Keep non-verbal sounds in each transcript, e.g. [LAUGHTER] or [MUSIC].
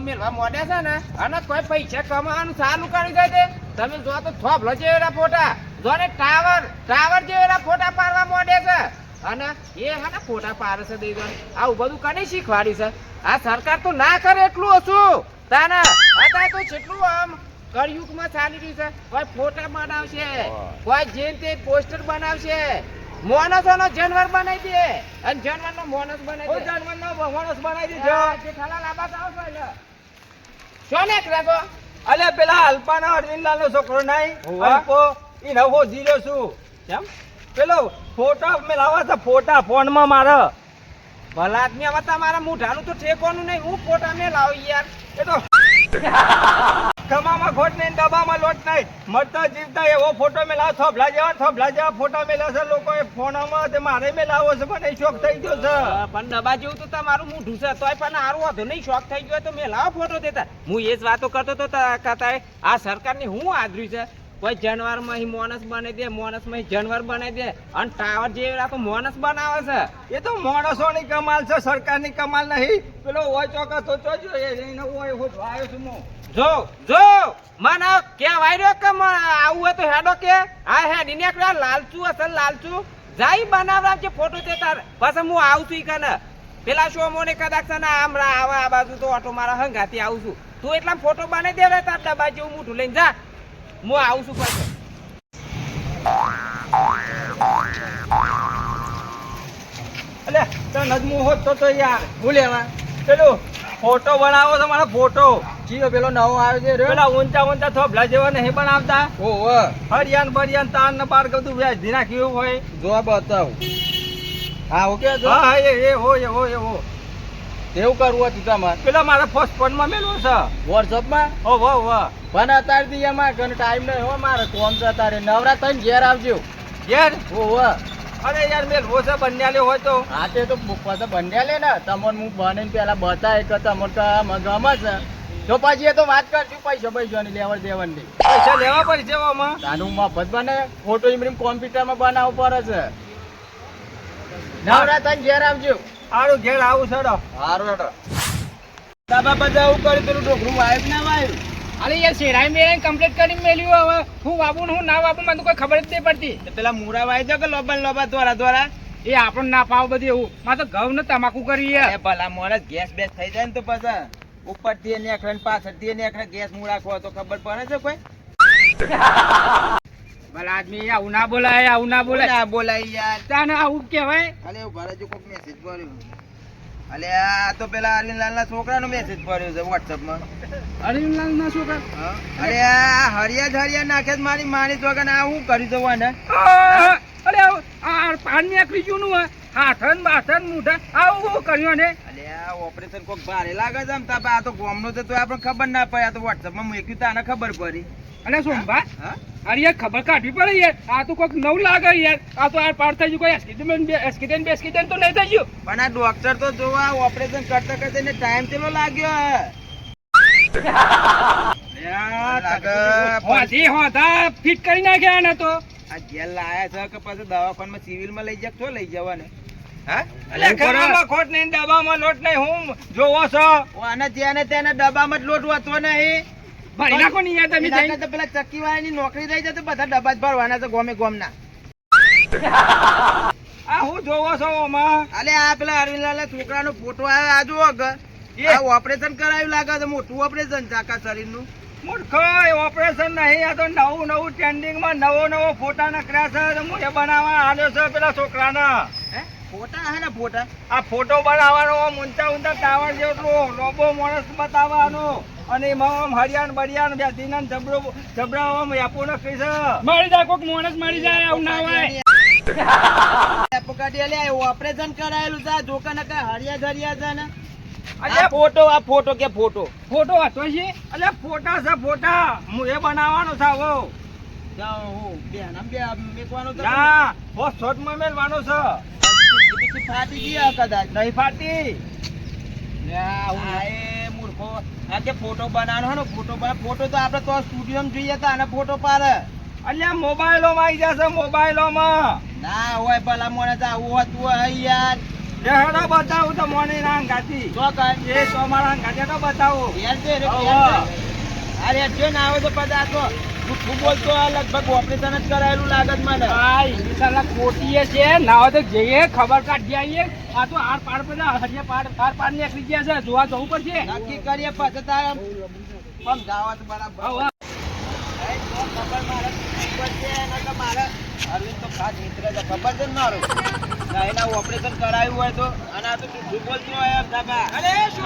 ફોનો મેળવા મોડ્યા છે ને અને કોઈ પૈસા કમાવાનું ચાલુ કરી દે છે. તમે જો તો થોભલો જેવેલા ફોટા જોને ટાવર ટાવર જેવેલા ફોટા પાડવા મોડે છે. અને એ હા ને ફોટા પાડે છે દઈ આવું બધું કને શીખવાડી છે? આ સરકાર તો ના કરે એટલું ઓછું. તાના અત્યારે તો જેટલું આમ કળયુગમાં ચાલી રહ્યું છે કોઈ ફોટા બનાવશે કોઈ જેમ તે પોસ્ટર બનાવશે. મોનસોનો જાનવર બનાવી દે. અને જાનવરનો મોનસ ઓ બનાવી દે. જાનવરનો માણસ બનાવી દે હા, જેઠાલાલ આ બાજુ એટલે. શું રાખો? અલે પેલા અલ્પાના અરવિંદલાલ નો છોકરો નહીં. અલ્પો ઈ નવો જીરો છું કેમ? પેલો ફોટા મેલાવા છે ફોટા ફોનમાં મારા ભલાતની હવે તમારા મૂઢાનું તો ઠેકોનું નહીં હું ફોટા મેં લાવ યાર એ તો ખમામાં ખોટ નહીં ડબ્બામાં લોટ નહીં. મરતા જીવતા એવો ફોટો મેલાવો થોભલા જેવા થોભલા જેવા ફોટા મેલા છે. લોકો એ ફોનમાં તે મારે મેલાવો છે, પણ એ શોખ થઈ ગયો છે. પણ ડબ્બા જેવું તો તમારું મૂઢું છે. તોય પણ હારું વાંધો નહીં, શોખ થઈ ગયો તો મેં લાવો ફોટો દેતા. હું એ જ વાતો કરતો તા- કહેતા આ સરકારની હું આદરી છે? કોઈ જાનવરમાં માં મોનસ બનાવી દે મોનસમાં જાનવર બનાવી દે. અને ટાવર જે રાખો મોનસ બનાવે છે. એ તો માણસોની કમાલ છે, સરકારની કમાલ નહીં. પેલો હોય ચોક્કસ તો એ એને હોય, હું આવ્યો છું જો જો, મને કેવાય રહ્યો કે આવું હોય તો હેડો કે. આ હેડ ને લાલચુ અસલ લાલચું. જાય બનાવરા જે ફોટો તે તાર. પછી હું આવું છું કને. પેલા શો મોને કદાચ છે ને આમ આવા આ બાજુ તો ઓટો મારા હંગાથી આવું છું. તું એટલા ફોટો બનાવી દે તાર ડબ્બા જેવું મોટું લઈને જા. હું આવું છું પાછો. અલે તો નજમું હોત તો તો યાર હું લેવા? પેલું ફોટો બનાવો તો મારો ફોટો. જીઓ પેલો નવો આવ્યો છે પેલા ઊંચા ઊંચા થોભલા જેવા નહીં બનાવતા? ઓહો. હરિયાન બરિયાન તાન ને કરતું વ્યાજ વ્યાજી કેવું હોય? જો બતાવ. હા ઓકે હા હા એ એ હો એ હો એ હો. એવું કરવું હતું તમારે? પેલા મારા ફર્સ્ટ ફોનમાં મેલું છે. વોટ્સઅપમાં ઓ વાહ વાહ પણ અત્યારે દી એમાં કને ટાઈમ નહીં હો મારે કોમ છે અત્યારે. નવરા થઈને ઘેર આવજો. યાર ઓહો અરે યાર મેં છે બંને હોય તો. હા તે તો પછી બંધ્યા લે ને. તમને હું બનીને પેલા બતાય કે તમને ગમે છે તો પછી એ તો વાત કરશું પૈસા પૈસાની લેવડ દેવાની પૈસા લેવા પડશે આમાં તાનું મફત બને ફોટો ઇમરીમ કોમ્પ્યુટરમાં બનાવવું પડે છે. નવરા થઈને ઘેર આવજો. સારું ઘેર આવું છોડો સારું હેડો. દાદા બધા આવું કરી પેલું ડોકરું વાયબ ના વાયબ અરે યાર શેરાઈ મેરાઈ કમ્પ્લીટ કરીને મેલ્યું હવે. હું વાપું હું ના વાપું મને તો કોઈ ખબર જ નહીં પડતી. પેલા મુરા વાય દો કે લોબા લોબા દ્વારા દ્વારા. એ આપણને ના પાવ બધી એવું. માં તો ઘઉં ને તમાકુ કરી યાર ભલા મોણસ ગેસ બેસ થઈ જાય ને તો પછી ઉપરથી એને અખડે ને પાછળથી એને અખડે ગેસ મૂળા ખો તો ખબર પડે છે કોઈ? ભલા આદમી આવું ના બોલાય આવું ના બોલાય. ના બોલાય યાર. તાને આવું કહેવાય? અરે જો કોક મેસેજ પડ્યો અલે આ તો પેલા અરવિંદલાલ ના છોકરાનો મેસેજ પડ્યો છે વોટ્સઅપમાં અરવિંદલાલ ના છોકરા અરે આ હરિયા હરિયા નાખે મારી માની વગર આ હું કરી દઉં ને અરે આ પાન નીકળી ગયું નું હાથન બાથન મૂઠા આવું હું કર્યું ને અલે આ ઓપરેશન કોક ભારે લાગે છે આમ તા આ તો ગોમનો નું તો આપણને ખબર ના પડે આ તો વોટ્સઅપમાં મૂક્યું તો આને ખબર પડી. અને સોમભા હા? અરે યાર ખબર કાઢવી પડે યાર. આ તો કોઈક નવું લાગે યાર. આ તો આ પાર થઈ ગયું. કોઈ એસ્કિડન્ટ એસ્કિડન્ટ બેસ્કિડન્ટ તો નહીં થઈ ગયું. પણ આ ડોક્ટર તો જોવા ઓપરેશન કરતા કરતા એને ટાઈમ કેટલો લાગ્યો? ફિટ કરી નાખ્યા ને તો. આ જેલ લાયા છે કે પછી દવાખાનામાં સિવિલમાં લઈ જાય તો લઈ જવાને? ખોટ નહીં ડબ્બામાં લોટ નહીં હું જોવો છો. અને તેને તેને ડબ્બામાં જ લોટ હોતો નહીં. ભરી નાખો ને યાર તમે જઈને. કરતા પેલા ચક્કી વાળાની નોકરી થઈ જાય તો બધા ડબ્બા જ ભરવાના છે ગોમે ગોમના. [LAUGHS] આ હું જોવો છો ઓમાં અલે આ પેલા અરવિંદલાલ છોકરાનો ફોટો આવ્યો આ જુઓ કે આ ઓપરેશન કરાયું લાગે છે મોટું ઓપરેશન છે આખા શરીરનું. મૂર્ખો ઓપરેશન નહીં આ તો નવું નવું ટ્રેન્ડિંગમાં નવો નવો ફોટા નકર્યા છે હું એ બનાવવા આવ્યો છે પેલા છોકરાના. ફોટા હે ને ફોટા? આ ફોટો બનાવવાનો ઊંચા ઊંચા ટાવર જેટલો લોબો માણસ બતાવવાનો. અને એમાં હરિયાણ બરિયાણ બેસીને જબરો જબરા આમ એપો કહી છે. મારી જાય કોઈક માણસ મારી જાય આવું ના હોય. ઓપરેશન કરાયેલું છે જોકા નકા હરિયા ધરિયા છે ને. આ ફોટો આ ફોટો કે ફોટો? ફોટો હતો છે? અલે ફોટા છે ફોટા. હું એ બનાવવાનો છે આવો. ના ફાટી ગયા કદાચ. નહીં ફાટી. આ કે ફોટો બનાવવાનો હોય ને ફોટો બના ફોટો તો આપણે તો સ્ટુડિયો જોઈએ હતા અને ફોટો પાડે. અલ્યા મોબાઈલો માં આવી જશે મોબાઈલો માં ના હોય ભલા મોને તો આવું હતું હોય યાર. હેડો બતાવું તો મોની ના ગાતી તો કઈ? એ તો મારા ગાતી તો બતાવું. યાર. અરે જો ના આવે તો પદાર્થો તો તું બોલતો? આ લગભગ ઓપરેશન જ કરાયેલું લાગે મને. ભાઈ ઇન્શાલ્લાહ ખોટીએ છે. ના તો જઈએ ખબર કાઢી આવીએ. આ તો આર પાર પર હરિયા પાર આર પાર નીકળી ગયા છે. જોવા જવું પડશે. નક્કી કરીએ પછી તારે બરાબર ખબર મારે અરવિંદ તો ખાસ મિત્ર છે ખબર છે ને મારું? ના એના ઓપરેશન કરાયું હોય તો અને આ તો તું બોલતો હોય એમ કાકા? અરે શું?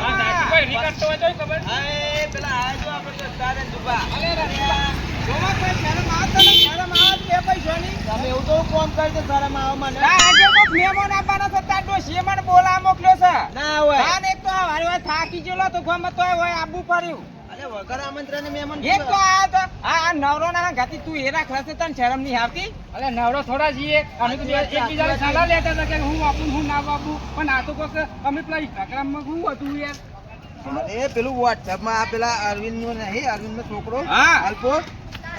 કોઈ નીકળતો હોય તો ખબર હા, પેલા આ જો આપણે દોસ્તાર દુબા. અરે તમે એવું તો કોમ કરી શરમ આવે મને. આ આજે કોક મહેમાન આવવાના છે, તાર ડોશીએ મને બોલાવા મોકલ્યો છે. ના હોય. હા ને તો વારે વારે થાકી ગયેલો તો ગમે તોય હોય આબુ પડ્યું. અરે વગર આમંત્રણે મહેમાન એક તો આ તો આ આ નવરો ના ગાતી તું એ રાખ તને શરમ નહીં આવતી? અલે નવરો થોડા છીએ અમે તો એકબીજાને સલાહ લેતા હતા કે હું આપું હું ના આપું. પણ આ તો કોક અમે પેલા ઇન્સ્ટાગ્રામમાં શું હતું યાર? અરે પેલું WhatsApp માં આ પેલા અરવિંદનું નહીં અરવિંદ નો છોકરો હા. અલ્પો.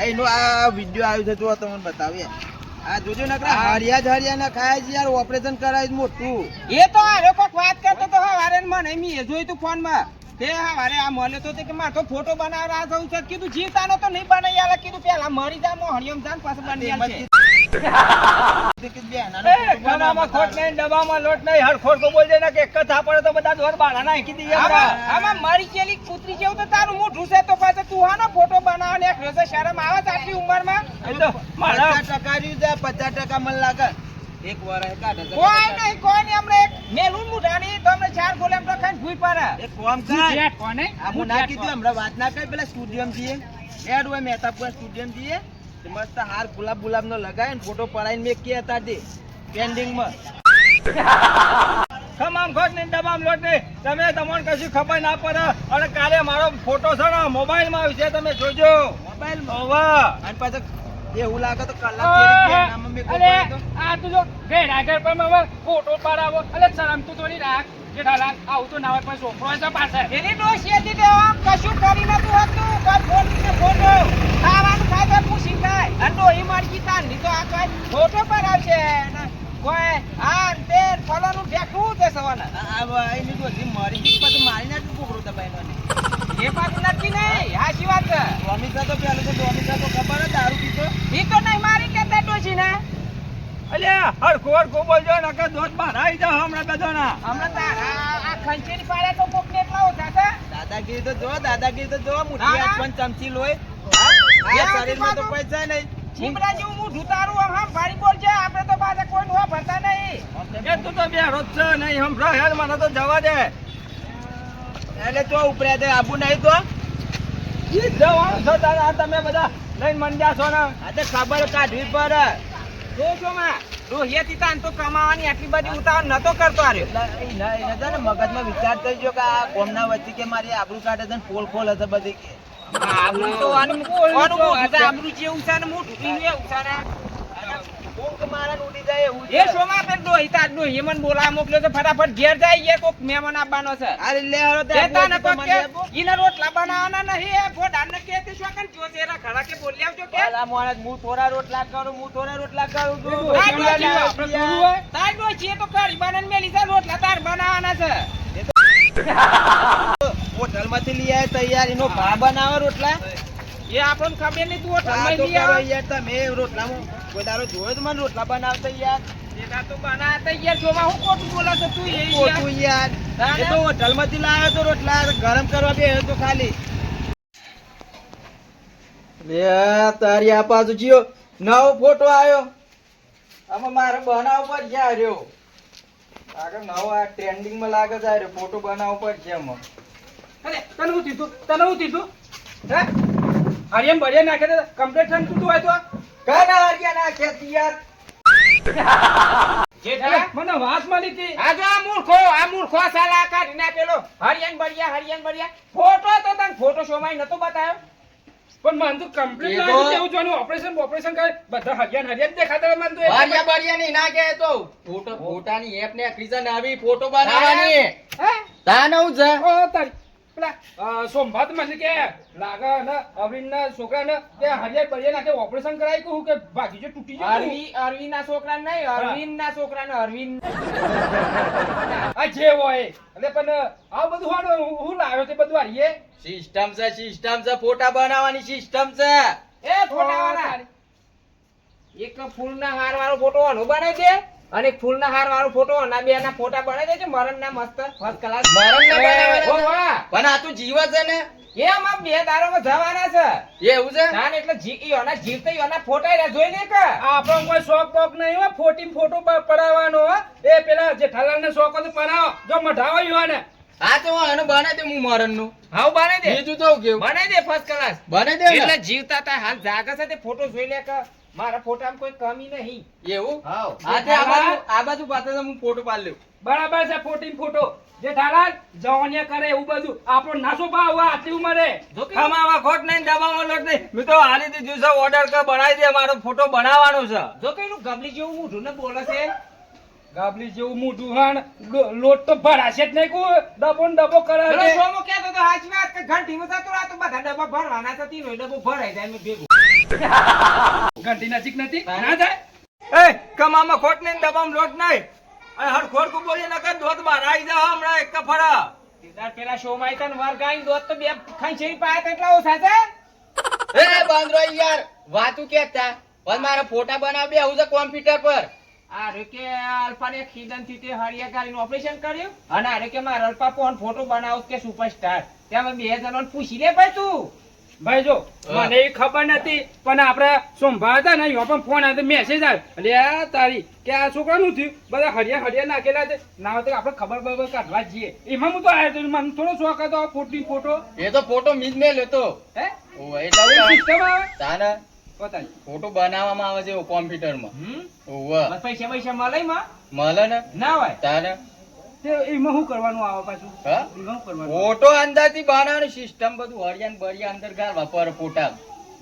એનો આ વીડિયો આવ્યો છે જો તમને બતાવીએ આ જોજો નકરા. હરિયા જ હરિયા ના ખાય છે યાર ઓપરેશન કરાય મોટું. એ તો હારે કોક વાત કરતો તો હવારે મને મી એ જોઈ તું ફોનમાં. તે હવારે આ મને તો તે કે મારે તો ફોટો બનાવવા જવું છે. કીધું જીતાનો તો નહીં બનાવી આલે કીધું પેલા મરી જા મો હરિયમ જાન પાછું બની આલશે છે. ખોટ નહીં, લોટ નહીં, હરખોટ તો બોલજે ને કે એક જ થાપડે તો બધા દોર બાળા નાખી દઈએ. આમાં- મારી ગયેલી કૂતરી જેવું તો તારું મોઢું છે તો પાછો તું આનો ફોટો બનાવવા ને એક શરમ આવે છે આટલી ઉંમરમાં એ તો મારા પચાસ ટકા રહ્યું છે પચાસ ટકા મને લાગે એક વાર એક. કોઈ નહીં કોઈ નહીં અમને એક મેલું મુઢાની તો અમને ચાર ગોલેમ તો ખાઈને ભૂઈ પડે. એક કોમ કર કોને? આ હું ના કીધું હમણાં વાત ના કરી પેલા સ્ટુડિયમ જઈએ. એડ હોય મહેતાપુર સ્ટુડિયમ જઈએ. તે મસ્ત હાર ગુલાબ ગુલાબ નો લગાય ફોટો પડાઈને મેં કે હતા તે પેન્ડિંગમાં. ખમામ ખોટ ને ડબ્બામ લોટ ને તમે તમને કશું ખબર ના પડે. અને કાલે મારો ફોટો છે ને મોબાઈલમાં આવશે તમે જોજો. મોબાઈલમાં અને પાછો એવું લાગે તો કલાક જેરી કે નામ મેં કોઈ અલે પડે તો. આ તું જો ઘેર ઘર પણ હવે ફોટો પડાવો. અલે શરમ તું થોડી રાખ. જેઠાલાલ આવું તો ના હોય પણ છોકરો છે પાસે એની ડોશી હતી તે આમ કશું કરી નતું હતું. કોઈ ફોન ને ફોટો ખાવાનું ખાય તો પૂછી ખાય. અને ડોહી મરજી તારની તો આ કોઈ ફોટો પર આવશે. ને કોઈ આ તે ફલાનું ઢેકવું છે સવાના આ- આ ભાઈ ની ગઈ પાછું મારી નાખ્યું છોકરો દબાઈને એ પાછું નક્કી નહીં. હાચી વાત છે. ડોમિસા તો પેલું તો ડોમિસા તો ખબર જ દારૂ પીતો ઈ તો નહીં મારી કેતા ડોશી ને અલ્યા હરખો હરખો બોલજો નકર દોત બહાર આવી હમણાં તાર આ ખંચેરી પાડ્યા તો કોક ને એટલા ઓછા છે. દાદાગીરી તો જો દાદાગીરી તો જો મુઠ્ઠી. હાથ પણ ચમચી લોય આ આ શરીરમાં તો પૈસા નહીં. ચીમડા જેવું મોઢું તારું આમ ભારી બોલ છે આપણે તો પાછા કોઈ નું ભરતા નહીં. એ તું તો બે રોજ છે નહીં હમણાં હેર મને તો જવા દે. એટલે તો ઉપરે તે આબુ નહીં તો? જવાનું છે તારે તમે બધા લઈને મંડ્યા છો ને આ તો ખબર કાઢવી પડે જો છો માં રોહિયાથી તાન તો કમાવાની આટલી બધી ઉતાવળ નતો કરતો એટલે એના એના છે ને મગજમાં વિચાર થઈ ગયો કે આ કોમના વચ્ચે કે મારી આબરૂ કાઢે છે ને પોલ ખોલ હશે બધી કે. આબરૂ તો આનું આબરૂ જેવું છે ને મોઢું પીનું એવું છે ને. ઊંઘ મારા ઉડી જાય એવું એ શોમાં પેલો ડોહી તાર ડોહીએ મને બોલાવા મોકલ્યો છે ફટાફટ ઘેર જાય એ કોક મહેમાન આવવાનો છે. અરે લે હાલો તે તે આબુ તાને હતી તો કોક કે આપો. રોટલા બનાવવાના નહીં એ ફોડાને કે તે શું કાન જો તેરા ખડા કે બોલી આવજો કે? અલા મોણસ, હું થોડા રોટલા કરું હું થોડા રોટલા કરું તું તાર એ તો કરી બનાવીને મેલી છે રોટલા તાર બનાવવાના છે. [LAUGHS] હોટલમાંથી લઈ આવ્યા તૈયાર એનો ભા બનાવે રોટલા. એ આપણને ખબર નહીં તું હોટલમાં તો આવે. યાર તમે રોટલામાં કોઈ દારો જોયો તો મને રોટલા બનાવતા યાર? એના તો બનાવતા યાર જોવા હું ખોટું બોલે છે તું એ ખોટું યાર. એ તો હોટલમાંથી લાવ્યો તો રોટલા ગરમ કરવા બે તો ખાલી. લે તારી આ પાછો જીઓ નવો ફોટો આવ્યો. આમાં મારે બનાવ પર છે રહ્યો. આગળ નવો આ ટ્રેન્ડિંગમાં લાગે છે ફોટો બનાવ પર છે એમાં અરે તને હું કીધું તને હું કીધું હે? હરિયમ ભરિયા નાખે તો કમ્પ્લેટ થઈને તું હોય તો? કાના હારિયા નાખ્યા યાર. [LAUGHS] જેઠા, મને વાત મળી હતી. આ જો આ મૂર્ખો આ મૂર્ખો સાલા કાઢી નાખેલો હરિયન બરિયા હરિયન બરિયા ફોટો તો તને ફોટો શો માં નતો બતાવ્યો? પણ મન તો કમ્પ્લીટ લાગે એવું જોવાનું ઓપરેશન ઓપરેશન કરે. બધા હરિયાન હરિયાન દેખાતા મન તો હરિયા બારિયા ની ના કે તો. ફોટો ફોટાની એપ ને ક્રિઝન આવી ફોટો બનાવવાની. હે તાન જ ઓ તારી પેલા સોમભાત મને કે લાગે ને હરિયાળ નાખે ઓપરેશન ભાગી જો તૂટી ગયું અરવી અરવિંદ ના છોકરા નહીં અરવિંદ ના છોકરા ને અરવિંદ. આ જે હોય. એટલે પણ આ બધું હાડો હું હું લાવ્યો તે બધું હારીએ સિસ્ટમ છે સિસ્ટમ છે ફોટા બનાવવાની સિસ્ટમ છે. એ ફોટાવાળા એક ફૂલના હાર વાળો ફોટો બનાવી દે. અને ફૂલના હાર વાળો ફોટો ના બે ના ફોટા બનાવી દેજે મરણ ના મસ્ત ફર્સ્ટ ક્લાસ મરણ ના છે? પણ આ તો જીવ છે ને. એ આમાં બે દારોમાં જવાના છે. એવું છે? ના ને એટલે જી ઈયોના જીવતા ઈયોના ફોટા ય જોઈ લે કે. આપણો કોઈ શોખ બોક નહીં હોય ફોટી ફોટો પડાવવાનો હો એ પેલા જેઠાલાલ ને શોખ હતો પડાવો. જો મઢાવો યુવાને હા તો હું બનાવી બને દે હું મરણનું હાવ બનાવી દે. બીજું તો કેવું? બનાવી દે ફર્સ્ટ ક્લાસ બને દે એટલે જીવતા તા હાલ જાગે છે તે ફોટો જોઈ લે કે. મારા ફોટામાં કોઈ કમી નહીં. એવું? હાવ હા આ બાજુ આ બાજુ પાસે હું ફોટો પાડી લઉં બરાબર છે ફોટી. ફોટો જેઠાલાલ જવાનિયા કરે એવું બધું. આપણો નાસો ભાવ હોય આટલી ઉંમરે. જો કે ખોટ નહીં દબાવવા લોટ નહીં. મેં તો હાલી દીધું છે ઓર્ડર કર બનાવી દે મારો ફોટો બનાવવાનો છે. જો કે એનું ગબલી જેવું મોઢું ને બોલે છે. ગાબલી જેવું મોઢું હાણ લોટ તો ભરાશે જ નહીં કોઈ. ડબો ને ડબો કરે છે. સોમો કહેતો તો હાચી વાત કે ઘંટીમાં જતો રાતો બધા ડબ્બા ભરવાના થતી તીનો ડબ્બો ભરાઈ જાય મેં ભેગું. ઘંટી નજીક નથી ના જાય. એ કમામાં ખોટ ને દબામ લોટ નહીં. અને હરખોર કુ બોલી નકર દોત બાર આવી જા હમણાં એક કફરા. સીધા પેલા શો માં આયતા ને વાર ગાઈ દોત તો બે ખંચેરી પાયા તો એટલા ઓછા છે. એ બાંદરો યાર વાતું કેતા પણ મારા ફોટા બનાવ બે હું છે કોમ્પ્યુટર પર. આ રે કે અલ્પાને ખીદનથી તે હરિયા ગાડીનું ઓપરેશન કર્યું? અને આ રે કે મારા અલ્પા ફોન ફોટો બનાવ કે સુપરસ્ટાર ત્યાં બે જણાને પૂછી લે ભાઈ તું. ભાઈ જો મને એ ખબર નથી પણ આપણે સોમવાર હતા ને એમાં પણ ફોન આવે મેસેજ આવે એટલે તારી કે આ છોકરાનું થયું? બધા હરિયા હરિયા નાખેલા છે. ના તો આપણે ખબર બબર કાઢવા જઈએ. એમાં હું તો આવ્યો તો મને થોડો શોખ હતો ફોટી ફોટો એ તો ફોટો મીજ મેં લેતો. હે? ઓવે, એટલે સિસ્ટમ આવે? તાને ફોટો બનાવવામાં આવે છે કોમ્પ્યુટરમાં હમ? પૈસા પૈસા મળે માં મળે ને? ના હોય? તાને? તે એમાં શું કરવાનું આવે પાછું? હા? એમાં શું કરવાનું? ફોટો અંદરથી બનાવવાની સિસ્ટમ બધું હરિયાન બરિયા અંદર ગાળવા પર ફોટા.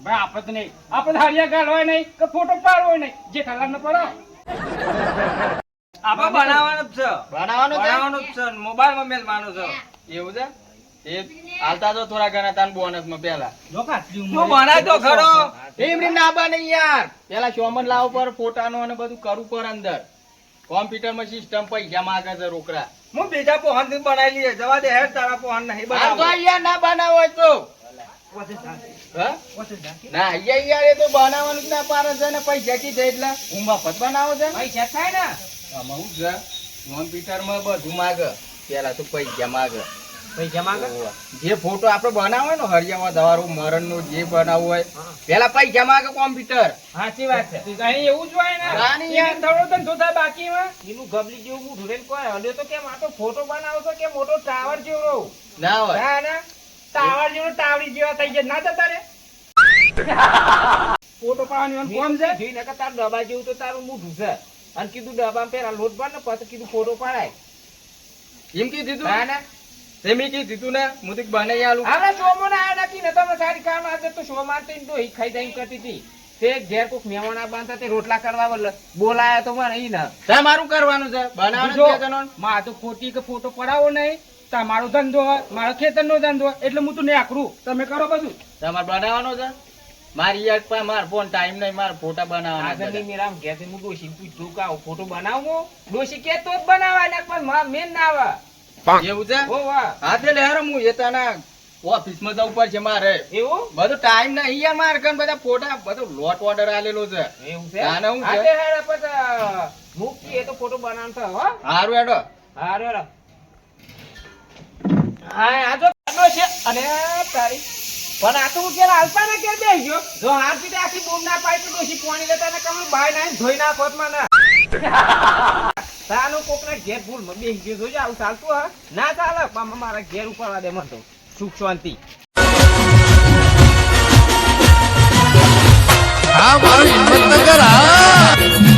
ભાઈ નહીં. આપણે હરિયા ગાળ નહીં કે ફોટો પાડવો નહીં. જે ઠાલા પડો. આપણે બનાવવાનું જ છે. બનાવવાનું છે? બનાવવાનું જ છે. છે. એવું છે? એ હાલતા તો થોડા ઘણા તાન બોનસમાં પેલા જો બનાય તો ખરો. એમની ના બને યાર. પેલા શોમન લાવ પર ફોટાનો અને બધું કરવું પર અંદર. કોમ્પ્યુટરમાં સિસ્ટમ પૈસા માંગે છે રોકડા. હું બીજા પોહનથી બનાવી લઈએ. જવા દે હેડ તારા પોહન નહીં બનાવો. અહીંયા ના બનાવો તો. ના અહીંયા યાર એ તો બનાવવાનું ના છે ને પૈસા કી છે એટલે. હું મફત બનાવો છે? પૈસા થાય ને. આમાં હું છે કોમ્પ્યુટરમાં બધું માગે. પેલા તો પૈસા માંગે. જે ફોટો આપણે બનાવો ને હરિયામાં દવારું મરણનું જે બનાવવું હોય પેલા પૈસા માંગે કોમ્પ્યુટર. સાચી વાત છે. અહીં એવું જ હોય ને યાર. થોડો ધંધો થાય બાકીમાં. એનું ગબલી જેવું મોઢું લઈને કોઈ. હલ્યો તો કેમ આ તો ફોટો બનાવો છો કે મોટો ટાવર જેવો? ના હોય. ના ના. ટાવર જેવો ટાવરી જેવા થઈ જાય. ના જતા રે. [LAUGHS] ફોટો પાડવાની કોમ છે? જોઈ નકર તારું ડબ્બા જેવું તો તારું મોઢું છે. અને કીધું ડબ્બામાં પેલા લોટ બાંધ ને પછી કીધું ફોટો પાડાય. એમ કીધું ના ના. તે દીધું ને? હું બને આલું. હમણાં શોમાં ના આ નકી ને તમે સારી કામ આજે તો શો માં તો હી ખાઈ દઈ કરતી હતી. તે ઘેર કોક મહેમાન આ બાંધતા તે રોટલા કરવા વલ બોલાયા તો મને ઈ ના. તમારું કરવાનું છે? બનાવવાનું છે નહીં? તો ખોટી કે ફોટો પડાવો નહીં. તમારો ધંધો હોય મારો ખેતરનો ધંધો હોય એટલે હું તું ને આકરું તમે કરો બધું. તમારે બનાવવાનો છે? મારી યાર પણ માર ફોન ટાઈમ નહીં માર ફોટા બનાવવાના આગળની મેરામ કે હું ડોશી પૂછતું કે ફોટો બનાવો ડોશી કે તો જ બનાવાય પણ માં મેન ના આવે. એવું છે? લેર હું જવું પડશે મારે. એવું? બધું ટાઈમ નહીં યાર મારે કન બધા ફોટા બધો લોટ ઓર્ડર આલેલો છે. એવું છે? ના, ના, હું હા છે. પછી મૂકી એ તો ફોટો બનાવતો હો. હારું હેડો. હા આ તો કાઢો છે અને તારી. પણ આ તો હું પેલા આલ્પા ને કે બે ગયો. જો હાથ પીતે આખી બૂમ ના પાઈ તો પાણી લેતા ને કમ બાય ના ધોઈ ના જ મને. તાનો કોકના ઘેર ભૂલમાં બેસી ગયો જોજો આવું ચાલતું હા ના ચાલે, પણ મારા ઘેર ઉપર દે મને તો. સુખ, શાંતિ. હા, મારું હિંમતનગર, હા.